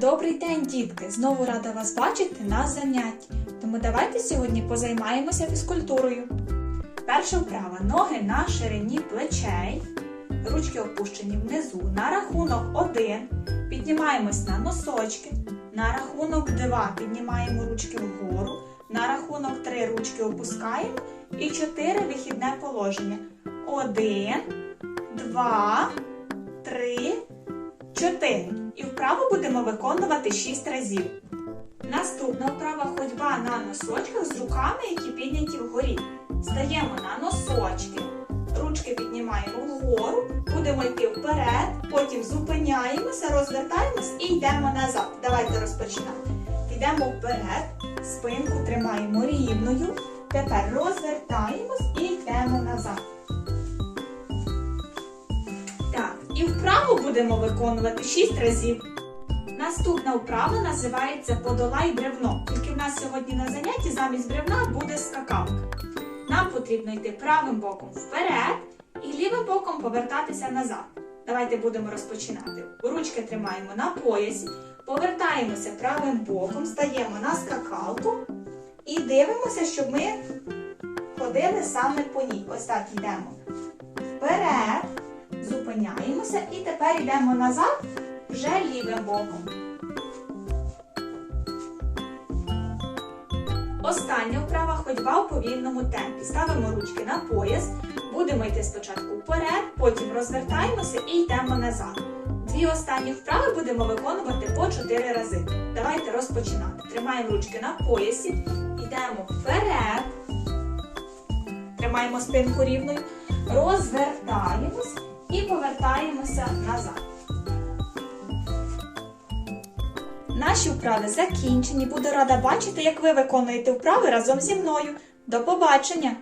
Добрий день, дітки! Знову рада вас бачити на занятті. Тому давайте сьогодні позаймаємося фізкультурою. Перша вправа. Ноги на ширині плечей, ручки опущені внизу. На рахунок 1 піднімаємось на носочки. На рахунок 2 піднімаємо ручки вгору. На рахунок 3 ручки опускаємо. І 4 вихідне положення. 1, 2, 3, 4. І вправу будемо виконувати 6 разів. Наступна вправа ходьба на носочках з руками, які підняті вгорі. Стаємо на носочки, ручки піднімаємо вгору, будемо йти вперед, потім зупиняємося, розвертаємось і йдемо назад. Давайте розпочинати. Йдемо вперед, спинку тримаємо рівною. Тепер розвертаємось і йдемо назад. Так, і вправу будемо виконувати 6 разів. Наступна вправа називається Подолай бревно. Тільки в нас сьогодні на занятті замість бревна буде скакалка. Нам потрібно йти правим боком вперед і лівим боком повертатися назад. Давайте будемо розпочинати. Ручки тримаємо на поясі, повертаємося правим боком, стаємо на скакалку і дивимося, щоб ми ходили саме по ній. Ось так йдемо вперед, зупиняємося і тепер йдемо назад вже лівим боком. Остання вправа ходьба у повільному темпі. Ставимо ручки на пояс, будемо йти спочатку вперед, потім розвертаємося і йдемо назад. Дві останні вправи будемо виконувати по 4 рази. Давайте розпочинати. Тримаємо ручки на поясі, йдемо вперед, тримаємо спинку рівною, розвертаємось і повертаємося назад. Наші вправи закінчені. Буду рада бачити, як ви виконуєте вправи разом зі мною. До побачення!